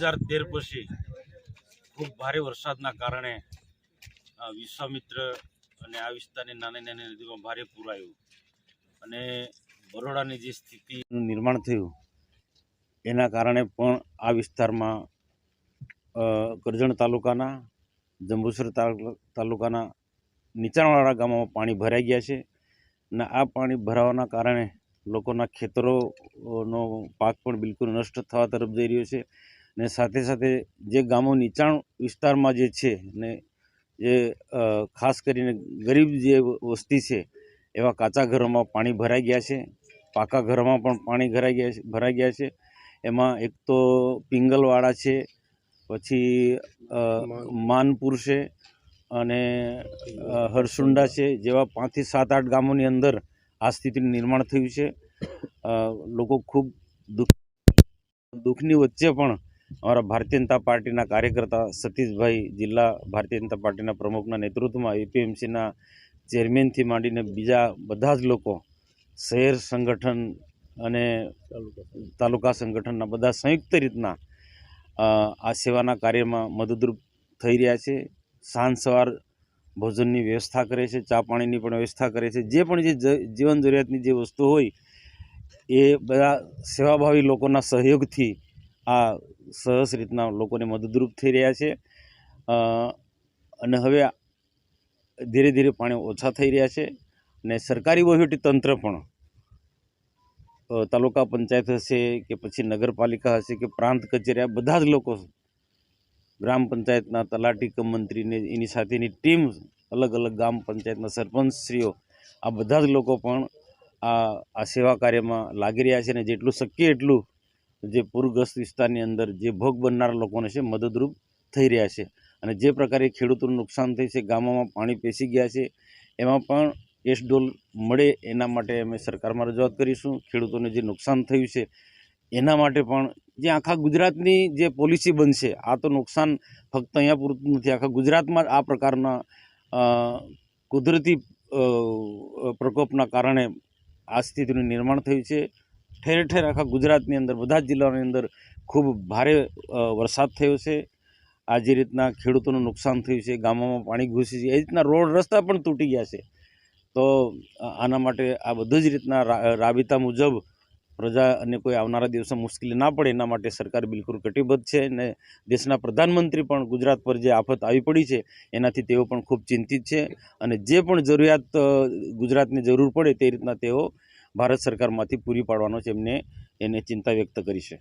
હજાર તેર પછી ખૂબ ભારે વરસાદના કારણે વિશ્વામિત્ર અને આ વિસ્તારની નાની નાની નદીમાં ભારે પૂર આવ્યું અને બરોડાની જે સ્થિતિનું નિર્માણ થયું, એના કારણે પણ આ વિસ્તારમાં કરજણ તાલુકાના, જંબુસર તાલુ- તાલુકાના નીચાણવાળા ગામોમાં પાણી ભરાઈ ગયા છે અને આ પાણી ભરાવાના કારણે લોકોના ખેતરોનો પાક પણ બિલકુલ નષ્ટ થવા તરફ જઈ રહ્યો છે. ને સાથે સાથે જે ગામો નીચાણ વિસ્તારમાં જે છે ને જે ખાસ કરીને ગરીબ જે વસ્તી છે, એવા કાચા ઘરોમાં પાણી ભરાઈ ગયા છે, પાકા ઘરોમાં પણ પાણી ભરાઈ ગયા છે, ભરાઈ ગયા છે. એમાં એક તો પિંગલવાળા છે, પછી માનપુર છે અને હરસુંડા છે, જેવા પાંચથી સાત આઠ ગામોની અંદર આ સ્થિતિનું નિર્માણ થયું છે. લોકો ખૂબ દુઃખ, દુઃખની વચ્ચે પણ અમારા ભારતીય જનતા પાર્ટીના કાર્યકર્તા સતીશભાઈ જિલ્લા ભારતીય જનતા પાર્ટીના પ્રમુખના નેતૃત્વમાં એપીએમસીના ચેરમેનથી માંડીને બીજા બધા જ લોકો, શહેર સંગઠન અને તાલુકા સંગઠનના બધા સંયુક્ત રીતના આ સેવાના કાર્યમાં મદદરૂપ થઈ રહ્યા છે. સાંજ સવાર ભોજનની વ્યવસ્થા કરે છે, ચા પાણીની પણ વ્યવસ્થા કરે છે. જે પણ જે, જીવન જરૂરિયાતની જે વસ્તુ હોય, એ બધા સેવાભાવી લોકોના સહયોગથી આ સરસ રીતના લોકોને મદદરૂપ થઈ રહ્યા છે. અને હવે ધીરે ધીરે પાણી ઓછા થઈ રહ્યા છે અને સરકારી વહીવટી તંત્ર પણ તાલુકા પંચાયત હશે કે પછી નગરપાલિકા હશે કે પ્રાંત કચેરી, આ બધા જ લોકો ગ્રામ પંચાયતના તલાટી મંત્રીને એની સાથેની ટીમ, અલગ અલગ ગામ પંચાયતના સરપંચશ્રીઓ, આ બધા જ લોકો પણ આ આ સેવા કાર્યમાં લાગી રહ્યા છે અને જેટલું શક્ય એટલું જે પૂરગ્રસ્ત વિસ્તારની અંદર જે ભોગ બનનારા લોકોને છે મદદરૂપ થઈ રહ્યા છે. અને જે પ્રકારે ખેડૂતોનું નુકસાન થઈ છે, ગામોમાં પાણી પેસી ગયા છે, એમાં પણ એસડોલ મળે એના માટે અમે સરકારમાં રજૂઆત કરીશું. ખેડૂતોને જે નુકસાન થયું છે, એના માટે પણ જે આખા ગુજરાતની જે પોલિસી બનશે, આ તો નુકસાન ફક્ત અહીંયા પૂરતું નથી. આખા ગુજરાતમાં આ પ્રકારના કુદરતી પ્રકોપના કારણે આ સ્થિતિનું નિર્માણ થયું છે. ઠેર ઠેર આખા ગુજરાતની અંદર, બધા જ જિલ્લાઓની અંદર ખૂબ ભારે વરસાદ થયો છે. આ જે રીતના ખેડૂતોનું નુકસાન થયું છે, ગામોમાં પાણી ઘૂસી છે, એ રીતના રોડ રસ્તા પણ તૂટી ગયા છે. તો આના માટે આ બધું જ રીતના રાબેતા મુજબ પ્રજા અને કોઈ આવનારા દિવસમાં મુશ્કેલી ના પડે, એના માટે સરકાર બિલકુલ કટિબદ્ધ છે અને દેશના પ્રધાનમંત્રી પણ ગુજરાત પર જે આફત આવી પડી છે, એનાથી તેઓ પણ ખૂબ ચિંતિત છે અને જે પણ જરૂરિયાત ગુજરાતને જરૂર પડે તે રીતના તેઓ ભારત સરકારમાંથી પૂરી પાડવાનો છે એમને એને ચિંતા વ્યક્ત કરી છે.